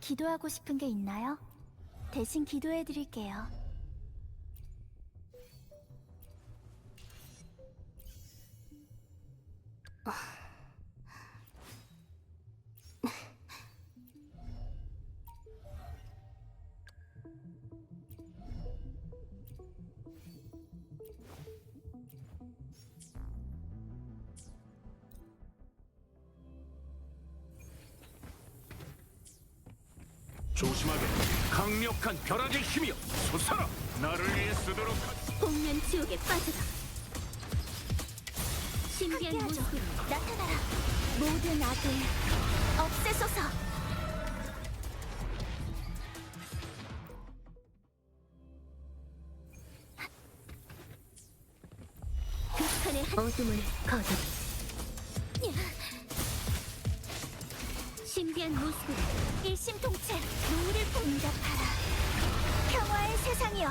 기도하고 싶은 게 있나요? 대신 기도해 드릴게요. 조심하게 강력한 벼락의 힘이여 솟아라 나를 위해 쓰도록 하지 복면 지옥에 빠져라. 신비한 모습으로 나타나라. 모든 악을 없애소서. 극한의 한- 어둠을 거둬. 신비한 모습으로 일심동체 노를 응답하라. 평화의 세상이여.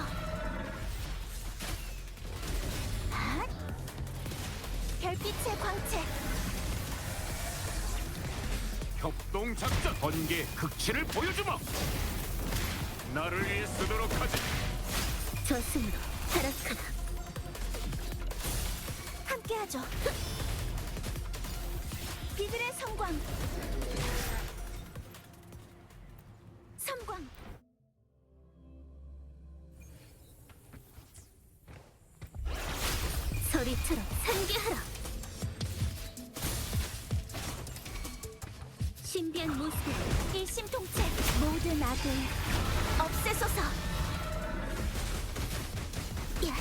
아? 별빛의 광채 협동 작전 번개 극치를 보여주마 나를 위해 쓰도록 하지 저승으로 타락하라 함께하죠 비들의 성광. 섬광. 소리처럼 산계하라. 신비한 모습으로 일심동체 모든 악을 없애소서. 야,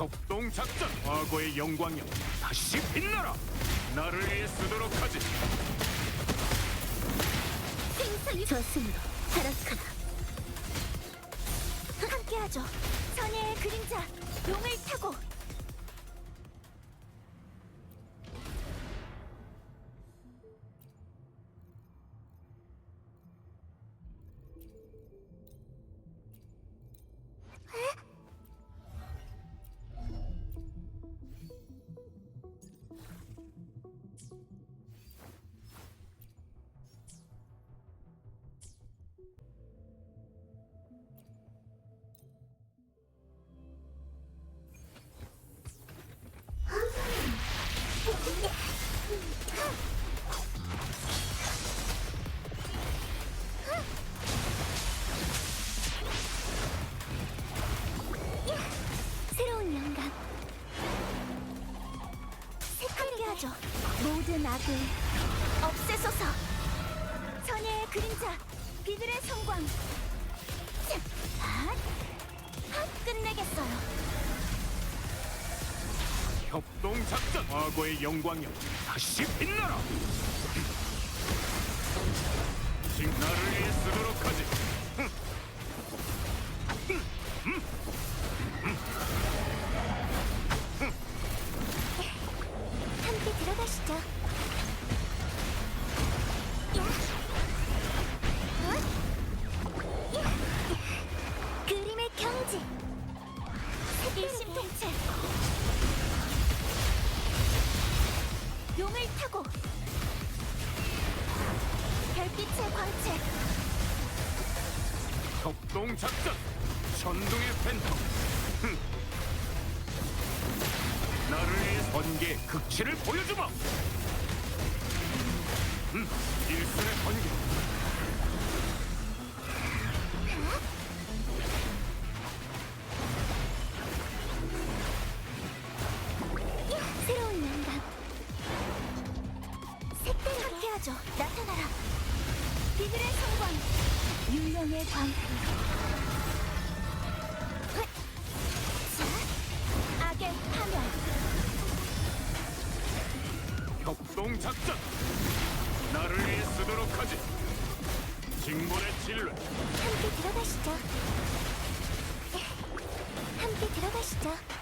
협동 작전 과거의 영광이여 다시 빛나라 나를 위해 쓰도록 하지 생사의 저승으로 타락하라. 함께하죠. 선의의 그림자, 용을 타고. 새로운 영감. 함께하죠. 모든 악을 없애소서. 선의의 그림자, 비들의 성광. 자, 핫, 핫, 끝내겠어요. 협동 작전. 과거의 영광이여 다시 빛나라. 지금 나를 위해 쓰도록 하지. 함께 타고. 별빛의 광채. 협동 작전 천둥의 팬텀 흠. 나를 위해 번개 극치를 보여주마 음, 일선의 번개 함께하죠. 나타나라. 비들의 성광. 유령의 광. 자, 악의 파멸. 협동 작전 나를 위해 쓰도록 하지 징벌의 진뢰 함께 들어가시죠. 함께 들어가시죠.